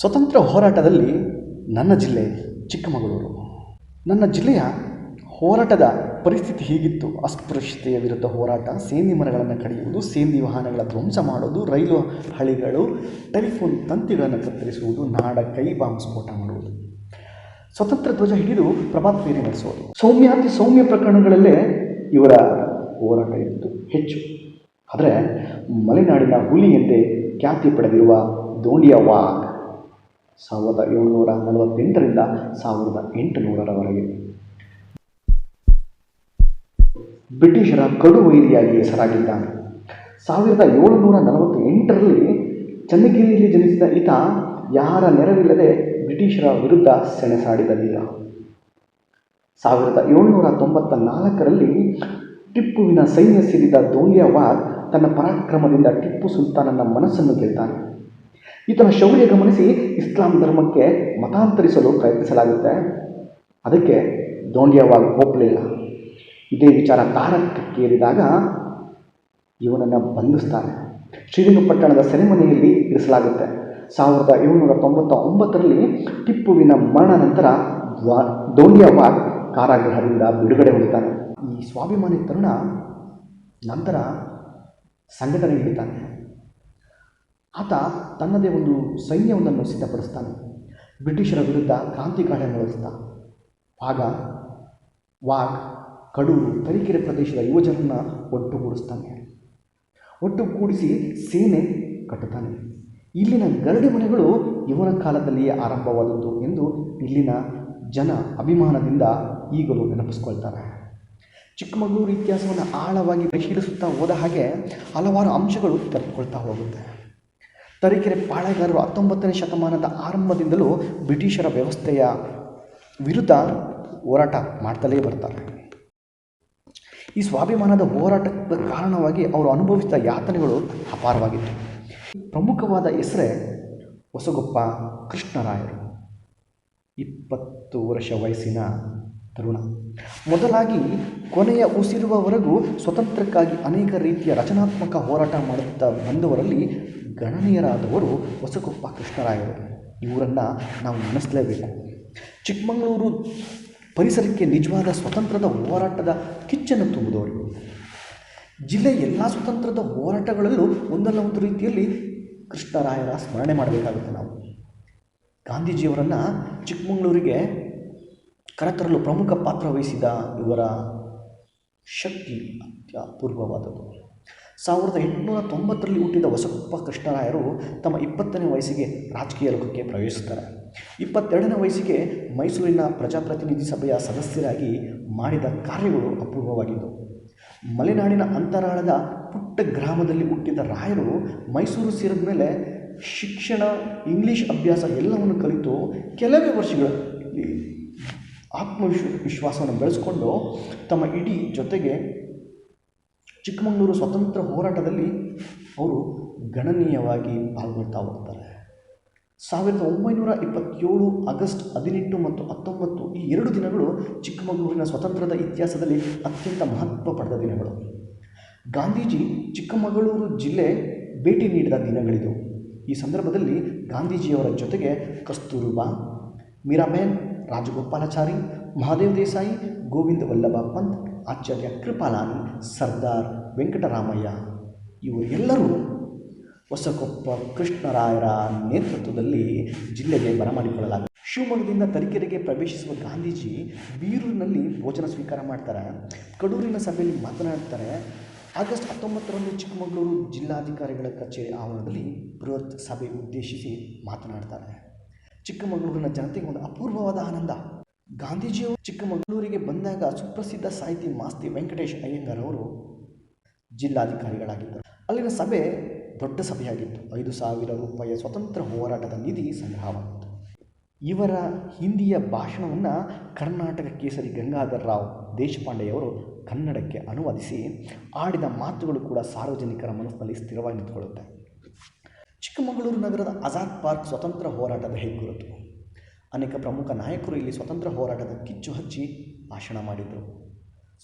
ಸ್ವತಂತ್ರ ಹೋರಾಟದಲ್ಲಿ ನನ್ನ ಜಿಲ್ಲೆ ಚಿಕ್ಕಮಗಳೂರು. ನನ್ನ ಜಿಲ್ಲೆಯ ಹೋರಾಟದ ಪರಿಸ್ಥಿತಿ ಹೀಗಿತ್ತು? ಅಸ್ಪೃಶ್ಯತೆಯ ವಿರುದ್ಧ ಹೋರಾಟ ಸೇಂದಿ ಮರಗಳನ್ನು ಕಡಿಯುವುದು ಸೇಂದಿ ವಾಹನಗಳ ಧ್ವಂಸ ಮಾಡೋದು, ರೈಲು ಹಳಿಗಳು, ಟೆಲಿಫೋನ್ ತಂತಿಗಳನ್ನು ಕತ್ತರಿಸುವುದು, ನಾಡ ಕೈ ಬಾಂಬ್ ಸ್ಫೋಟ ಮಾಡುವುದು. ಸ್ವತಂತ್ರ ಧ್ವಜ ಹಿಡಿದು ಪ್ರಭಾತ್ ಫೇರಿ ನಡೆಸುವುದು. ಸೌಮ್ಯಾತಿ ಸೌಮ್ಯ ಪ್ರಕರಣಗಳಲ್ಲೇ ಇವರ ಹೋರಾಟ ಇತ್ತು. ಹೆಚ್ಚು. ಆದರೆ ಮಲೆನಾಡಿನ ಹುಲಿಯಂತೆ ಖ್ಯಾತಿ ಪಡೆದಿರುವ ದೋಣಿಯ ವಾಘ್ ಸಾವಿರದ ಏಳುನೂರ ನಲವತ್ತೆಂಟರಿಂದ ಸಾವಿರದ ಎಂಟುನೂರರವರೆಗೆ. ಬ್ರಿಟಿಷರ ಕಡು ವೈರಿಯಾಗಿ ಹೆಸರಾಗಿದ್ದಾನೆ. ಸಾವಿರದ ಏಳುನೂರ ನಲವತ್ತ ಎಂಟರಲ್ಲಿ ಚನ್ನಗಿರಿಯಲ್ಲಿ ಜನಿಸಿದ ಈತ ಯಾರ ನೆರವಿಲ್ಲದೆ ಬ್ರಿಟಿಷರ ವಿರುದ್ಧ ಸೆಣಸಾಡಿದ ವೀರ ಸಾವಿರದ ಏಳುನೂರ ತೊಂಬತ್ತ ನಾಲ್ಕರಲ್ಲಿ ಟಿಪ್ಪುವಿನ ಸೈನ್ಯ ಸೇರಿದ ದೋಂಗ್ಯವಾದ್ ತನ್ನ ಪರಾಕ್ರಮದಿಂದ ಟಿಪ್ಪು ಸುಲ್ತಾನನ ಮನಸ್ಸನ್ನು ಗೆಲ್ತಾನೆ ಈತನ ಶೌರ್ಯ ಗಮನಿಸಿ ಇಸ್ಲಾಂ ಧರ್ಮಕ್ಕೆ ಮತಾಂತರಿಸಲು ಪ್ರಯತ್ನಿಸಲಾಗುತ್ತೆ. ಅದಕ್ಕೆ ದೋಂಡ್ಯವಾಗ್ ಒಪ್ಪಲಿಲ್ಲ. ಇದೇ ವಿಚಾರ ತಾರಕಕ್ಕೇರಿದಾಗ ಇವನನ್ನು ಬಂಧಿಸ್ತಾನೆ ಶ್ರೀರಂಗಪಟ್ಟಣದ ಸೆರೆಮನೆಯಲ್ಲಿ ಇರಿಸಲಾಗುತ್ತೆ. ಸಾವಿರದ ಏಳುನೂರ ತೊಂಬತ್ತ ಒಂಬತ್ತರಲ್ಲಿ ಟಿಪ್ಪುವಿನ ಮರಣ ನಂತರ ದ್ವಾ- ದೋಂಡಿಯವಾಗ್ ಕಾರಾಗೃಹದಿಂದ ಬಿಡುಗಡೆ ಹೊಂದುತ್ತಾನೆ. ಈ ಸ್ವಾಭಿಮಾನಿ ತರುಣ ನಂತರ ಸಂಘಟನೆ ಹಿಡಿತಾನೆ. ಆತ ತನ್ನದೇ ಒಂದು ಸೈನ್ಯವನ್ನು ಸಿದ್ಧಪಡಿಸ್ತಾನೆ. ಬ್ರಿಟಿಷರ ವಿರುದ್ಧ ಕ್ರಾಂತಿ ಕಾರ್ಯ ಆಗ ವಾಗ್ ಕಡೂರು, ತರೀಕೆರೆ ಪ್ರದೇಶದ ಯುವಜನರನ್ನ ಒಟ್ಟುಗೂಡಿಸ್ತಾನೆ. ಒಟ್ಟುಗೂಡಿಸಿ ಸೇನೆ ಕಟ್ಟುತ್ತಾನೆ. ಇಲ್ಲಿನ ಗರಡಿ ಮನೆಗಳು ಇವನ ಕಾಲದಲ್ಲಿಯೇ ಆರಂಭವಾದದ್ದು ಎಂದು ಇಲ್ಲಿನ ಜನ ಅಭಿಮಾನದಿಂದ ಈಗಲೂ ನೆನಪಿಸ್ಕೊಳ್ತಾರೆ. ಚಿಕ್ಕಮಗಳೂರು ಇತಿಹಾಸವನ್ನು ಆಳವಾಗಿ ಪರಿಶೀಲಿಸುತ್ತಾ ಹೋದ ಹಾಗೆ ಹಲವಾರು ಅಂಶಗಳು ತೆರೆದುಕೊಳ್ತಾ ಹೋಗುತ್ತೆ. ತರೀಕೆರೆ ಪಾಳೆಗಾರರು ಹತ್ತೊಂಬತ್ತನೇ ಶತಮಾನದ ಆರಂಭದಿಂದಲೂ ಬ್ರಿಟಿಷರ ವ್ಯವಸ್ಥೆಯ ವಿರುದ್ಧ ಹೋರಾಟ ಮಾಡ್ತಲೇ ಬರ್ತಾರೆ. ಈ ಸ್ವಾಭಿಮಾನದ ಹೋರಾಟದ ಕಾರಣವಾಗಿ ಅವರು ಅನುಭವಿಸಿದ ಯಾತನೆಗಳು ಅಪಾರವಾಗಿತ್ತು. ಪ್ರಮುಖವಾದ ಹೆಸರೇ ಹೊಸಗೊಪ್ಪ ಕೃಷ್ಣರಾಯರು. ಇಪ್ಪತ್ತು ವರ್ಷ ವಯಸ್ಸಿನ ತರುಣ. ಮೊದಲಾಗಿ ಕೊನೆಯ ಉಸಿರುವವರೆಗೂ ಸ್ವತಂತ್ರಕ್ಕಾಗಿ ಅನೇಕ ರೀತಿಯ ರಚನಾತ್ಮಕ ಹೋರಾಟ ಮಾಡುತ್ತಾ ಬಂದವರಲ್ಲಿ ಗಣನೀಯರಾದವರು ಹೊಸಕೊಪ್ಪ ಕೃಷ್ಣರಾಯರು. ಇವರನ್ನು ನಾವು ನೆನೆಸಲೇಬೇಕು. ಚಿಕ್ಕಮಗಳೂರು ಪರಿಸರಕ್ಕೆ ನಿಜವಾದ ಸ್ವತಂತ್ರದ ಹೋರಾಟದ ಕಿಚ್ಚನ್ನು ತುಂಬಿದವರು ಜಿಲ್ಲೆಯ ಎಲ್ಲ ಸ್ವತಂತ್ರದ ಹೋರಾಟಗಳಲ್ಲೂ ಒಂದಲ್ಲ ಒಂದು ರೀತಿಯಲ್ಲಿ ಕೃಷ್ಣರಾಯರ ಸ್ಮರಣೆ ಮಾಡಬೇಕಾಗುತ್ತೆ ನಾವು. ಗಾಂಧೀಜಿಯವರನ್ನು ಚಿಕ್ಕಮಗಳೂರಿಗೆ ಕರೆತರಲು ಪ್ರಮುಖ ಪಾತ್ರ ವಹಿಸಿದ ಇವರ ಶಕ್ತಿ ಅತ್ಯಪೂರ್ವವಾದದ್ದು. ಸಾವಿರದ ಎಂಟುನೂರ ತೊಂಬತ್ತರಲ್ಲಿ ಹುಟ್ಟಿದ ಹೊಸಕೊಪ್ಪ ಕೃಷ್ಣರಾಯರು ತಮ್ಮ ಇಪ್ಪತ್ತನೇ ವಯಸ್ಸಿಗೆ ರಾಜಕೀಯ ಲೋಕಕ್ಕೆ ಪ್ರವೇಶಿಸುತ್ತಾರೆ ಇಪ್ಪತ್ತೆರಡನೇ ವಯಸ್ಸಿಗೆ ಮೈಸೂರಿನ ಪ್ರಜಾಪ್ರತಿನಿಧಿ ಸಭೆಯ ಸದಸ್ಯರಾಗಿ ಮಾಡಿದ ಕಾರ್ಯಗಳು ಅಪೂರ್ವವಾಗಿದ್ದವು. ಮಲೆನಾಡಿನ ಅಂತರಾಳದ ಪುಟ್ಟ ಗ್ರಾಮದಲ್ಲಿ ಹುಟ್ಟಿದ ರಾಯರು ಮೈಸೂರು ಸೇರಿದ ಮೇಲೆ ಶಿಕ್ಷಣ, ಇಂಗ್ಲೀಷ್ ಅಭ್ಯಾಸ ಎಲ್ಲವನ್ನು ಕಲಿತು ಕೆಲವೇ ವರ್ಷಗಳಲ್ಲಿ ಆತ್ಮವಿಶ್ವ ವಿಶ್ವಾಸವನ್ನು ಬೆಳೆಸ್ಕೊಂಡು ತಮ್ಮ ಇಡೀ ಜೊತೆಗೆ ಚಿಕ್ಕಮಗಳೂರು ಸ್ವತಂತ್ರ ಹೋರಾಟದಲ್ಲಿ ಅವರು ಗಣನೀಯವಾಗಿ ಪಾಲ್ಗೊಳ್ತಾ ಹೋಗ್ತಾರೆ. ಸಾವಿರದ ಒಂಬೈನೂರ ಇಪ್ಪತ್ತೇಳು ಆಗಸ್ಟ್ ಹದಿನೆಂಟು ಮತ್ತು ಹತ್ತೊಂಬತ್ತು ಈ ಎರಡು ದಿನಗಳು ಚಿಕ್ಕಮಗಳೂರಿನ ಸ್ವತಂತ್ರದ ಇತಿಹಾಸದಲ್ಲಿ ಅತ್ಯಂತ ಮಹತ್ವ ಪಡೆದ ದಿನಗಳು. ಗಾಂಧೀಜಿ ಚಿಕ್ಕಮಗಳೂರು ಜಿಲ್ಲೆ ಭೇಟಿ ನೀಡಿದ ದಿನಗಳಿದು. ಈ ಸಂದರ್ಭದಲ್ಲಿ ಗಾಂಧೀಜಿಯವರ ಜೊತೆಗೆ ಕಸ್ತೂರುಬಾ ಮೀರಾಬೇನ್ ರಾಜಗೋಪಾಲಾಚಾರಿ, ಮಹಾದೇವ್ ದೇಸಾಯಿ, ಗೋವಿಂದ ವಲ್ಲಭ ಪಂತ್ ಆಚಾರ್ಯ ಕೃಪಾಲಾನಿ ಸರ್ದಾರ್ ವೆಂಕಟರಾಮಯ್ಯ ಇವರೆಲ್ಲರೂ ಹೊಸಕೊಪ್ಪ ಕೃಷ್ಣರಾಯರ ನೇತೃತ್ವದಲ್ಲಿ ಜಿಲ್ಲೆಗೆ ಬರಮಾಡಿಕೊಳ್ಳಲಾಗಿದೆ ಶಿವಮೊಗ್ಗದಿಂದ ತರೀಕೆರೆಗೆ ಪ್ರವೇಶಿಸುವ ಗಾಂಧೀಜಿ ಬೀರೂರಿನಲ್ಲಿ ಭೋಜನ ಸ್ವೀಕಾರ ಮಾಡ್ತಾರೆ. ಕಡೂರಿನ ಸಭೆಯಲ್ಲಿ ಮಾತನಾಡ್ತಾರೆ. ಆಗಸ್ಟ್ ಹತ್ತೊಂಬತ್ತರಂದು ಚಿಕ್ಕಮಗಳೂರು ಜಿಲ್ಲಾಧಿಕಾರಿಗಳ ಕಚೇರಿ ಆವರಣದಲ್ಲಿ ಬೃಹತ್ ಸಭೆ ಉದ್ದೇಶಿಸಿ ಮಾತನಾಡ್ತಾರೆ. ಚಿಕ್ಕಮಗಳೂರಿನ ಜನತೆಗೆ ಒಂದು ಅಪೂರ್ವವಾದ ಆನಂದ. ಗಾಂಧೀಜಿಯವರು ಚಿಕ್ಕಮಗಳೂರಿಗೆ ಬಂದಾಗ ಸುಪ್ರಸಿದ್ಧ ಸಾಹಿತಿ ಮಾಸ್ತಿ ವೆಂಕಟೇಶ್ ಅಯ್ಯಂಗಾರ್ ಅವರು ಜಿಲ್ಲಾಧಿಕಾರಿಗಳಾಗಿದ್ದರು. ಅಲ್ಲಿನ ಸಭೆ ದೊಡ್ಡ ಸಭೆಯಾಗಿತ್ತು. ಐದು ಸಾವಿರ ರೂಪಾಯಿಯ ಸ್ವತಂತ್ರ ಹೋರಾಟದ ನಿಧಿ ಸಂಗ್ರಹವಾಗಿತ್ತು. ಇವರ ಹಿಂದಿಯ ಭಾಷಣವನ್ನು ಕರ್ನಾಟಕ ಕೇಸರಿ ಗಂಗಾಧರ್ ರಾವ್ ದೇಶಪಾಂಡೆಯವರು ಕನ್ನಡಕ್ಕೆ ಅನುವಾದಿಸಿ ಆಡಿದ ಮಾತುಗಳು ಕೂಡ ಸಾರ್ವಜನಿಕರ ಮನಸ್ಸಿನಲ್ಲಿ ಸ್ಥಿರವಾಗಿ ನಿಂತುಕೊಳ್ಳುತ್ತೆ. ಚಿಕ್ಕಮಗಳೂರು ನಗರದ ಆಜಾದ್ ಪಾರ್ಕ್ ಸ್ವತಂತ್ರ ಹೋರಾಟದ ಹೆಗ್ಗುರುತು. ಅನೇಕ ಪ್ರಮುಖ ನಾಯಕರು ಇಲ್ಲಿ ಸ್ವತಂತ್ರ ಹೋರಾಟದ ಕಿಚ್ಚು ಹಚ್ಚಿ ಭಾಷಣ ಮಾಡಿದರು.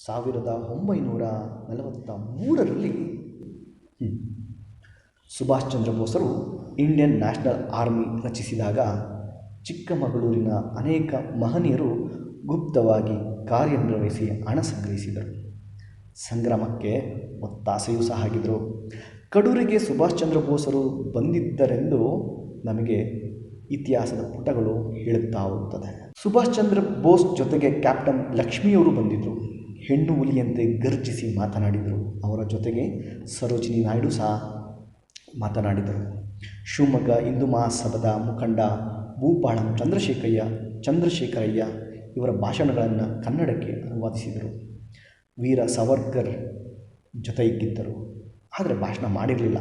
ಸಾವಿರದ ಒಂಬೈನೂರ ನಲವತ್ತ ಮೂರರಲ್ಲಿ ಸುಭಾಷ್ ಚಂದ್ರ ಬೋಸರು ಇಂಡಿಯನ್ ನ್ಯಾಷನಲ್ ಆರ್ಮಿ ರಚಿಸಿದಾಗ ಚಿಕ್ಕಮಗಳೂರಿನ ಅನೇಕ ಮಹನೀಯರು ಗುಪ್ತವಾಗಿ ಕಾರ್ಯನಿರ್ವಹಿಸಿ ಹಣ ಸಂಗ್ರಹಿಸಿದರು. ಸಂಗ್ರಾಮಕ್ಕೆ ಒತ್ತಾಸೆಯೂ ಸಹ ಆಗಿದ್ದರು ಕಡೂರಿಗೆ ಸುಭಾಷ್ ಚಂದ್ರ ಬೋಸರು ಬಂದಿದ್ದರೆಂದು ನಮಗೆ ಇತಿಹಾಸದ ಪುಟಗಳು ಹೇಳುತ್ತಾ ಹೋಗುತ್ತದೆ. ಸುಭಾಷ್ ಚಂದ್ರ ಬೋಸ್ ಜೊತೆಗೆ ಕ್ಯಾಪ್ಟನ್ ಲಕ್ಷ್ಮಿಯವರು ಬಂದಿದ್ದರು ಹೆಣ್ಣು ಹುಲಿಯಂತೆ ಗರ್ಜಿಸಿ ಮಾತನಾಡಿದರು. ಅವರ ಜೊತೆಗೆ ಸರೋಜಿನಿ ನಾಯ್ಡು ಸಹ ಮಾತನಾಡಿದರು. ಶಿವಮೊಗ್ಗ ಹಿಂದೂ ಮಹಾಸಭಾದ ಮುಖಂಡ ಭೂಪಾಳಂ ಚಂದ್ರಶೇಖಯ್ಯ ಚಂದ್ರಶೇಖರಯ್ಯ ಇವರ ಭಾಷಣಗಳನ್ನು ಕನ್ನಡಕ್ಕೆ ಅನುವಾದಿಸಿದರು. ವೀರ ಸವರ್ಕರ್ ಜೊತೆ ಇದ್ದಿದ್ದರು ಆದರೆ ಭಾಷಣ ಮಾಡಿರಲಿಲ್ಲ.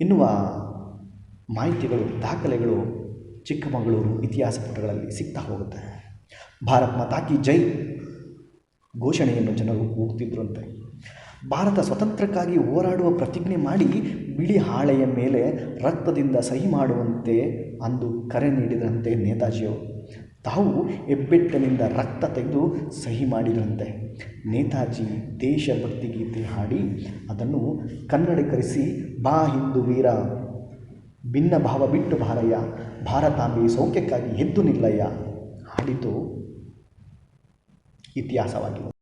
ಎನ್ನುವ ಮಾಹಿತಿಗಳು, ದಾಖಲೆಗಳು ಚಿಕ್ಕಮಗಳೂರು ಇತಿಹಾಸ ಪುಟಗಳಲ್ಲಿ ಸಿಗ್ತಾ ಹೋಗುತ್ತೆ. ಭಾರತ್ ಮಾತಾ ಕಿ ಜೈ ಘೋಷಣೆಯನ್ನು ಜನರು ಕೂಗ್ತಿದ್ರಂತೆ. ಭಾರತ ಸ್ವತಂತ್ರಕ್ಕಾಗಿ ಹೋರಾಡುವ ಪ್ರತಿಜ್ಞೆ ಮಾಡಿ ಬಿಳಿ ಹಾಳೆಯ ಮೇಲೆ ರಕ್ತದಿಂದ ಸಹಿ ಮಾಡುವಂತೆ ಅಂದು ಕರೆ ನೀಡಿದರಂತೆ ನೇತಾಜಿಯವರು ತಾವು ಹೆಬ್ಬೆಟ್ಟನಿಂದ ರಕ್ತ ತೆಗೆದು ಸಹಿ ಮಾಡಿದರಂತೆ. ನೇತಾಜಿ ದೇಶಭಕ್ತಿ ಗೀತೆ ಹಾಡಿ ಅದನ್ನು ಕನ್ನಡೀಕರಿಸಿ ಬಾ ಹಿಂದೂ ವೀರ ಭಿನ್ನ ಭಾವ ಬಿಟ್ಟು ಬಾರಯ್ಯ. ಭಾರತಾಂಬೆ ಸೌಖ್ಯಕ್ಕಾಗಿ ಎದ್ದು ನಿಲ್ಲಯ್ಯ. ಹಾಡಿತು ಇತಿಹಾಸವಾಗಿದೆ